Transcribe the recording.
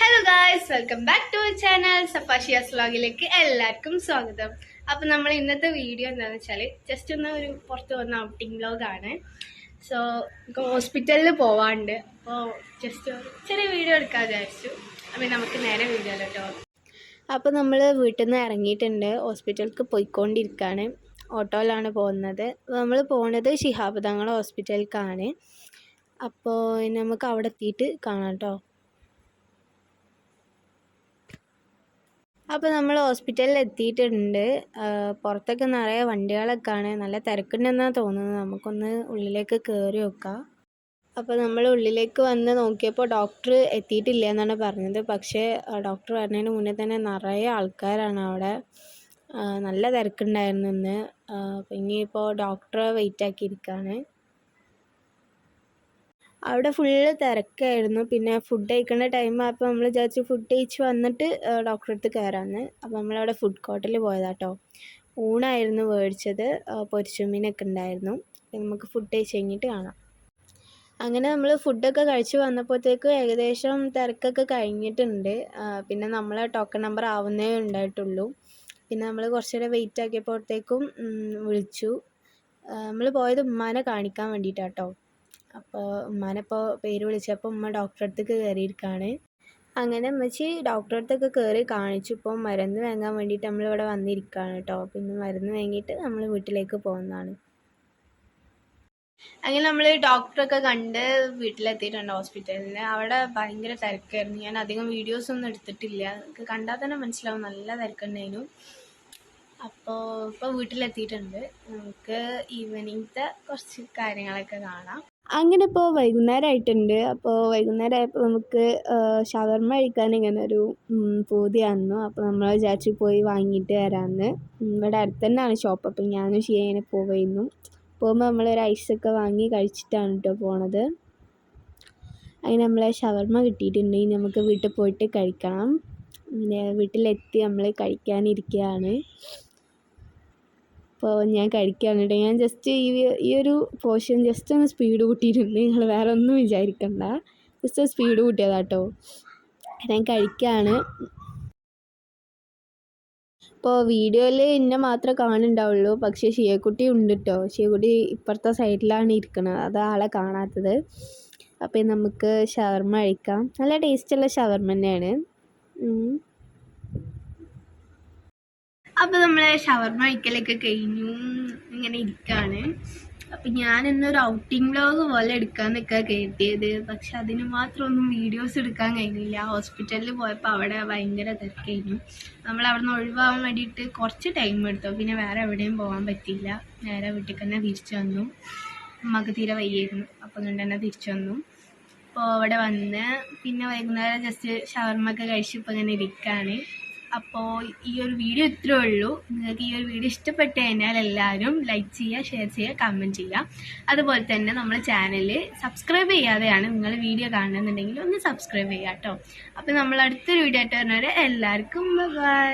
Hello guys welcome back to channel സഫാഷിയാസ് വ്ലോഗിലേക്ക് എല്ലാവർക്കും സ്വാഗതം. അപ്പം നമ്മൾ ഇന്നത്തെ വീഡിയോ എന്താണെന്ന് വെച്ചാൽ ജസ്റ്റ് ഒന്ന് ഒരു പുറത്ത് വന്ന ഔട്ടിംഗ് വ്ലോഗാണ് സോ ഹോസ്പിറ്റലിൽ പോവാണ്ട്. അപ്പോൾ ജസ്റ്റ് ചെറിയ വീഡിയോ എടുക്കാൻ വിചാരിച്ചു. അപ്പം നമുക്ക് നേരെ വീഡിയോ കേട്ടോ. അപ്പോൾ നമ്മൾ വീട്ടിൽ നിന്ന് ഇറങ്ങിയിട്ടുണ്ട് ഹോസ്പിറ്റലിലേക്ക് പോയിക്കൊണ്ടിരിക്കുകയാണ് ഓട്ടോയിലാണ് പോകുന്നത്. നമ്മൾ പോകുന്നത് ശിഹാബ് തങ്ങൾ ഹോസ്പിറ്റലിലേക്കാണ് അപ്പോൾ നമുക്ക് അവിടെ എത്തിയിട്ട് കാണാം കേട്ടോ. അപ്പോൾ നമ്മൾ ഹോസ്പിറ്റലിൽ എത്തിയിട്ടുണ്ട്. പുറത്തൊക്കെ നിറയെ വണ്ടികളൊക്കെ ആണ്. നല്ല തിരക്കുണ്ടെന്നാണ് തോന്നുന്നത്. നമുക്കൊന്ന് ഉള്ളിലേക്ക് കയറി നോക്കാം. അപ്പോൾ നമ്മൾ ഉള്ളിലേക്ക് വന്ന് നോക്കിയപ്പോൾ ഡോക്ടർ എത്തിയിട്ടില്ല എന്നാണ് പറഞ്ഞത്. പക്ഷേ ഡോക്ടർ വരുന്നതിന് മുന്നേ തന്നെ നിറയെ ആൾക്കാരാണ് അവിടെ. നല്ല തിരക്കുണ്ടായിരുന്നു ഇന്ന്. ഇനിയിപ്പോൾ ഡോക്ടറെ വെയിറ്റ് ആക്കിയിരിക്കുകയാണ് അവിടെ ഫുള്ള് തിരക്കായിരുന്നു. പിന്നെ ഫുഡ് കഴിക്കേണ്ട ടൈം അപ്പോൾ നമ്മൾ വിചാരിച്ചു ഫുഡ് കഴിച്ച് വന്നിട്ട് ഡോക്ടറെ അടുത്ത് കയറാമെന്ന് അപ്പോൾ നമ്മളവിടെ ഫുഡ് കോർട്ടിൽ പോയതാട്ടോ. ഊണായിരുന്നു മേടിച്ചത് പൊരിച്ചുമീനൊക്കെ ഉണ്ടായിരുന്നു. നമുക്ക് ഫുഡ് കഴിച്ച് കഴിഞ്ഞിട്ട് കാണാം. അങ്ങനെ നമ്മൾ ഫുഡൊക്കെ കഴിച്ച് വന്നപ്പോഴത്തേക്കും ഏകദേശം തിരക്കൊക്കെ കഴിഞ്ഞിട്ടുണ്ട്. പിന്നെ നമ്മൾ ടോക്കൺ നമ്പർ ആവുന്നേ ഉണ്ടായിട്ടുള്ളൂ. പിന്നെ നമ്മൾ കുറച്ചുകൂടെ വെയിറ്റ് ആക്കിയപ്പോഴത്തേക്കും വിളിച്ചു. നമ്മൾ പോയത് ഉമ്മാനെ കാണിക്കാൻ വേണ്ടിയിട്ടാട്ടോ. അപ്പോൾ ഉമ്മാനെപ്പോൾ പേര് വിളിച്ചപ്പോൾ ഉമ്മ ഡോക്ടറെ അടുത്തേക്ക് കയറിയിരിക്കുകയാണ് അങ്ങനെ ഉമ്മച്ചി ഡോക്ടറെ അടുത്തൊക്കെ കയറി കാണിച്ചു. ഇപ്പോൾ മരുന്ന് വാങ്ങാൻ വേണ്ടിയിട്ട് നമ്മളിവിടെ വന്നിരിക്കുകയാണ് കേട്ടോ പിന്നെ മരുന്ന് വാങ്ങിയിട്ട് നമ്മൾ വീട്ടിലേക്ക് പോകുന്നതാണ്. അങ്ങനെ നമ്മൾ ഡോക്ടറൊക്കെ കണ്ട് വീട്ടിലെത്തിയിട്ടുണ്ട് ഹോസ്പിറ്റലിൽ അവിടെ ഭയങ്കര തിരക്കായിരുന്നു. ഞാൻ അധികം വീഡിയോസ് ഒന്നും എടുത്തിട്ടില്ല. കണ്ടാൽ തന്നെ മനസ്സിലാവും. നല്ല തിരക്കുണ്ടായിരുന്നു. അപ്പോൾ ഇപ്പോൾ വീട്ടിലെത്തിയിട്ടുണ്ട്. നമുക്ക് ഈവനിങ്ങത്തെ കുറച്ച് കാര്യങ്ങളൊക്കെ കാണാം. അങ്ങനെ ഇപ്പോൾ വൈകുന്നേരം ആയിട്ടുണ്ട് അപ്പോൾ വൈകുന്നേരം ആയപ്പോൾ നമുക്ക് ഷവർമ കഴിക്കാൻ ഇങ്ങനെ ഒരു പൂതി അപ്പോൾ നമ്മൾ വിചാരിച്ചു പോയി വാങ്ങിയിട്ട് വരാമെന്ന് ഇവിടെ അടുത്ത് തന്നെയാണ് ഷോപ്പ് അപ്പോൾ ഞാനും ഷിയ ഇങ്ങനെ പോവുന്നു പോകുമ്പോൾ നമ്മളൊരു ഐസൊക്കെ വാങ്ങി കഴിച്ചിട്ടാണ് കേട്ടോ പോണത്. അങ്ങനെ നമ്മളെ കിട്ടിയിട്ടുണ്ട്. ഇനി നമുക്ക് വീട്ടിൽ പോയിട്ട് കഴിക്കണം. പിന്നെ വീട്ടിലെത്തി നമ്മൾ കഴിക്കാനിരിക്കുകയാണ് അപ്പോൾ ഞാൻ കഴിക്കുകയാണ് കേട്ടോ. ഞാൻ ജസ്റ്റ് ഈ ഈ ഒരു പോർഷൻ ജസ്റ്റ് ഒന്ന് സ്പീഡ് കൂട്ടിയിട്ടുണ്ട് നിങ്ങൾ വേറെ ഒന്നും വിചാരിക്കണ്ട. ജസ്റ്റ് സ്പീഡ് കൂട്ടിയതാട്ടോ ഞാൻ കഴിക്കുകയാണ് ഇപ്പോൾ വീഡിയോയിൽ എന്നെ മാത്രമേ കാണുന്നുണ്ടാവുള്ളൂ. പക്ഷേ ഷിയക്കുട്ടി ഉണ്ട് കേട്ടോ. ഷിയക്കുട്ടി ഇപ്പുറത്തെ സൈഡിലാണ് ഇരിക്കുന്നത് അത് ആളെ കാണാത്തത്. അപ്പോൾ നമുക്ക് ഷവർമ കഴിക്കാം. നല്ല ടേസ്റ്റുള്ള ഷവർമ്മ തന്നെയാണ്. അപ്പോൾ നമ്മൾ ഷവർമ്മ കഴിക്കലൊക്കെ കഴിഞ്ഞു. ഇങ്ങനെ ഇരിക്കുകയാണ് അപ്പം ഞാൻ ഇന്നൊരു ഔട്ടിംഗ് വ്ലോഗ് പോലെ എടുക്കാൻ നിൽക്കാൻ കരുതിയത്. പക്ഷെ അതിന് മാത്രം ഒന്നും വീഡിയോസ് എടുക്കാൻ കഴിഞ്ഞില്ല. ഹോസ്പിറ്റലിൽ പോയപ്പോൾ അവിടെ ഭയങ്കര തിരക്കായിരുന്നു. നമ്മൾ അവിടെ നിന്ന് ഒഴിവാകാൻ വേണ്ടിയിട്ട് കുറച്ച് ടൈം എടുത്തു. പിന്നെ വേറെ എവിടെയും പോകാൻ പറ്റിയില്ല. നേരെ വീട്ടിൽ തന്നെ തിരിച്ചു വന്നു. അമ്മയ്ക്ക് തീരെ വയ്യായിരുന്നു. അപ്പം കൊണ്ട് തന്നെ തിരിച്ചു വന്നു. അപ്പോൾ അവിടെ വന്ന് പിന്നെ വൈകുന്നേരം ജസ്റ്റ് ഷവർമ്മ ഒക്കെ കഴിച്ച് ഇപ്പം ഇങ്ങനെ ഇരിക്കുകയാണ് അപ്പോൾ ഈ ഒരു വീഡിയോ ഇത്രേ ഉള്ളൂ. നിങ്ങൾക്ക് ഈ ഒരു വീഡിയോ ഇഷ്ടപ്പെട്ട് കഴിഞ്ഞാൽ എല്ലാവരും ലൈക്ക് ചെയ്യുക ഷെയർ ചെയ്യുക കമന്റ് ചെയ്യുക. അതുപോലെ തന്നെ നമ്മുടെ ചാനൽ സബ്സ്ക്രൈബ് ചെയ്യാതെയാണ് നിങ്ങൾ വീഡിയോ കാണുന്നുണ്ടെങ്കിൽ ഒന്ന് സബ്സ്ക്രൈബ് ചെയ്യുക കേട്ടോ. അപ്പോൾ നമ്മൾ അടുത്തൊരു വീഡിയോ ആയിട്ട് വരുന്നവരെ എല്ലാവർക്കും ബൈ